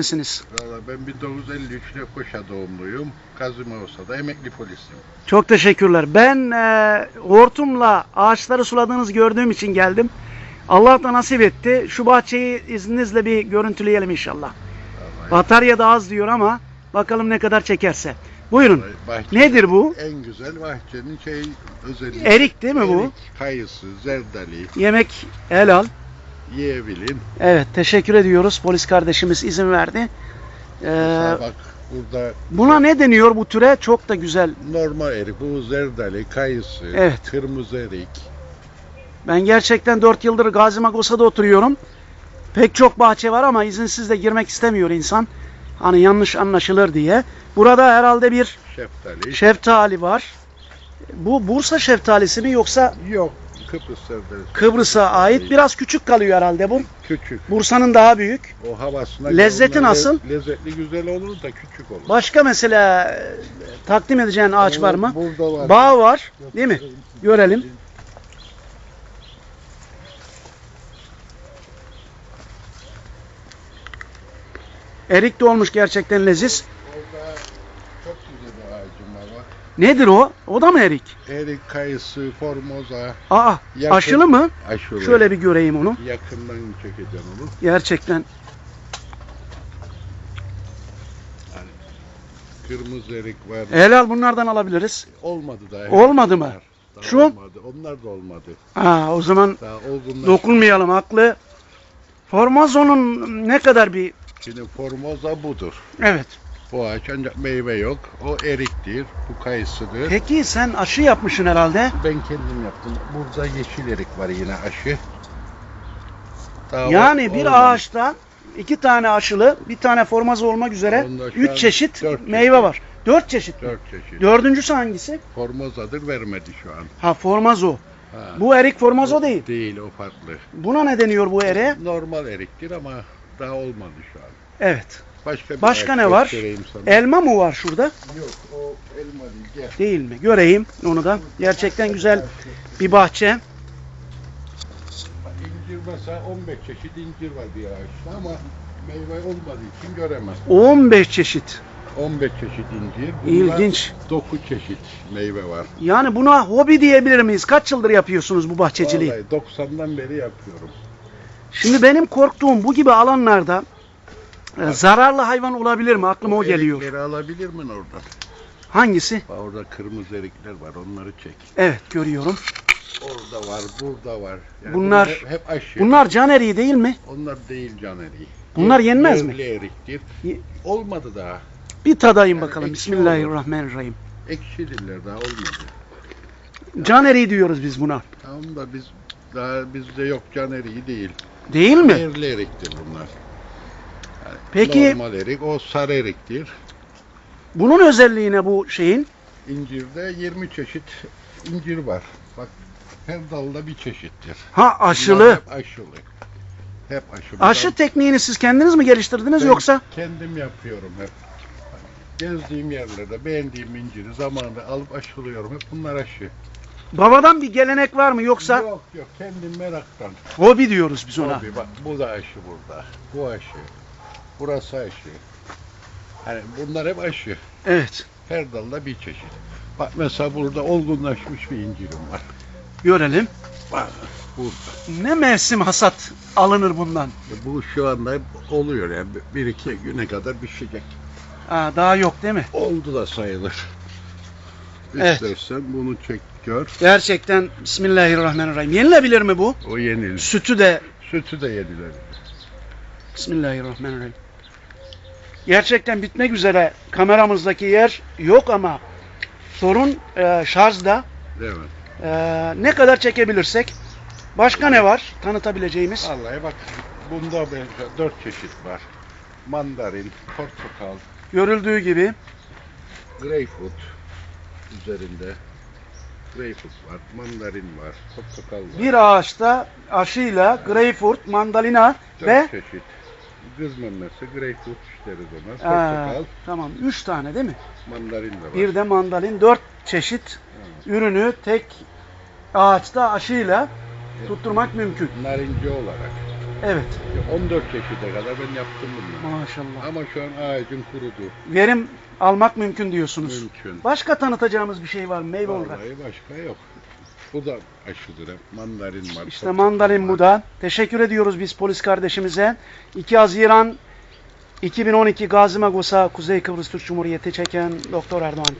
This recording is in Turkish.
misiniz? Valla ben 1953 Lefkoşa doğumluyum. Gazi Mavsa'da emekli polisim. Çok teşekkürler. Ben e, hortumla ağaçları suladığınızı gördüğüm için geldim. Allah da nasip etti. Şu bahçeyi izninizle bir görüntüleyelim inşallah. Vallahi Batarya da az diyor ama bakalım ne kadar çekerse. Buyurun. bahçe- Nedir bu? En güzel bahçenin şey özelliği. Erik değil mi bu? Erik, kayısı, zerdali, Yemek helal. Yiyebilin. Evet teşekkür ediyoruz. Polis kardeşimiz izin verdi. Ee, Mesela bak burada buna ne deniyor bu türe? Çok da güzel. normal erik, bu zerdali, kayısı, Evet. kırmızı erik. Ben gerçekten 4 yıldır Gazi Magosa'da oturuyorum. Pek çok bahçe var ama izinsiz de girmek istemiyor insan. Hani yanlış anlaşılır diye. Burada herhalde bir Şeftali. şeftali var. Bu Bursa şeftalisi mi yoksa Yok, Kıbrıs zerdalisi. Kıbrıs'a ait? Biraz küçük kalıyor herhalde bu. Küçük. Bursa'nın daha büyük. O havasına Lezzeti göre onlar nasıl? le- Lezzetli güzel olur da küçük olur. Başka mesela e, takdim edeceğin ağaç var mı? Burada var. Bağ var, değil mi? Görelim. Erik de olmuş gerçekten leziz. Orada çok güzel bir ağacım var. bak. Nedir o? O da mı erik? Erik, kayısı, formoza, Aa, Yakın. aşılı mı? aşure. Şöyle bir göreyim onu. Yakından çekeceğim onu. Gerçekten. Kırmızı erik var. Helal bunlardan alabiliriz. Olmadı daha. Olmadı mı? Daha Şu? Olmadı. Onlar da olmadı. Aa, o zaman dokunmayalım haklı. Formazo'nun ne kadar bir... Şimdi formoza budur. Evet. Bu ağaç ancak meyve yok. O eriktir. Bu kayısıdır. Peki sen aşı yapmışsın herhalde. Ben kendim yaptım. Burada yeşil erik var yine aşı. Daha Yani bir olmadı. ağaçta iki tane aşılı, bir tane formazo olmak üzere Onda şu üç çeşit dört meyve çeşit. var. Dört çeşit. mi? Dört çeşit. Dördüncüsü hangisi? Formozadır vermedi şu an. Ha formazo. Ha. Bu erik formazo değil. Değil o farklı. Buna ne deniyor bu eriğe? Normal eriktir ama daha olmadı şu an. Evet. Başka bir Başka ne var? sana. Elma mı var şurada? Yok o elma değil. Gel. Değil mi? Göreyim onu da. Gerçekten güzel bir bahçe. İncir mesela 15 çeşit incir var bir ağaçta ama meyve olmadığı için göremez. 15 çeşit. 15 çeşit incir. İlginç. 9 çeşit meyve var. Yani buna hobi diyebilir miyiz? Kaç yıldır yapıyorsunuz bu bahçeciliği? Vallahi 90'dan beri yapıyorum. Şimdi benim korktuğum bu gibi alanlarda e, zararlı hayvan olabilir mi? Aklıma o geliyor. Erikleri alabilir mi oradan? Hangisi? Bak orada kırmızı erikler var onları çek. Evet görüyorum. Orada var, burada var. Yani Bunlar- hep, hep aşı. Bunlar can eriği değil mi? Onlar değil can eriği. Bunlar yenmez mi? yerli eriktir. Ye- Olmadı daha. Bir tadayım bakalım. ekşi Bismillahirrahmanirrahim. Ekşidirler daha olmadı. Can eriği diyoruz biz buna. Tamam da biz daha bizde yok can eriği değil. Değil mi? Yerli eriktir bunlar. Peki- Normal erik o sarı eriktir. Bunun özelliği ne bu şeyin? İncirde 20 çeşit incir var. Bak her dalda bir çeşittir. Ha Bunlar aşılı. Hep aşılı. Hep aşılı. Aşı tekniğini siz kendiniz mi geliştirdiniz Ben yoksa? Kendim yapıyorum hep. Gezdiğim yerlerde beğendiğim inciri zamanında alıp aşılıyorum. Hep bunlar aşı. Babadan bir gelenek var mı yoksa Yok yok kendim meraktan. hobi diyoruz biz ona. Tabii bak bu da aşı burada. Bu aşı. Burası aşı. Hani bunlar hep aşı. Evet. Her dalda bir çeşit. Bak mesela burada olgunlaşmış bir incirim var. Görelim. Bak burada. Ne mevsim hasat alınır bundan? Bu şu anda oluyor yani bir iki güne kadar pişecek. Aa, daha yok değil mi? Oldu da sayılır. Evet. İstersen bunu çek gör. Gerçekten Bismillahirrahmanirrahim. Yenilebilir mi bu? O yenilir. Sütü de Sütü de yenilir. Bismillahirrahmanirrahim. Gerçekten bitmek üzere kameramızdaki yer yok ama sorun e, şarjda. Mi? E, ne kadar çekebilirsek. Başka ne var tanıtabileceğimiz? Vallahi bak bunda benzer dört çeşit var. Mandarin, portakal, Görüldüğü gibi greyfurt üzerinde. Greyfurt var, mandarin var, portakal var. bir ağaçta aşıyla greyfurt, mandalina Dört ve çeşit. Kız memesi, greyfurt deriz ona. Aa, Portakal, tamam üç tane değil mi? mandarin de var. Bir de mandalin dört çeşit ürünü tek ağaçta aşıyla tutturmak mümkün. Narinci olarak. Evet. 14 çeşide kadar ben yaptım bunu. Maşallah. Ama şu an ağacın kurudu. Verim almak mümkün diyorsunuz. Mümkün. Başka tanıtacağımız bir şey var mı meyve olarak? Vallahi başka yok. Bu da aşıdır. Mandalin var. İşte mandalin bu da. Teşekkür ediyoruz biz polis kardeşimize. 2 Haziran 2012 Gazi Magosa Kuzey Kıbrıs Türk Cumhuriyeti çeken Doktor Erdoğan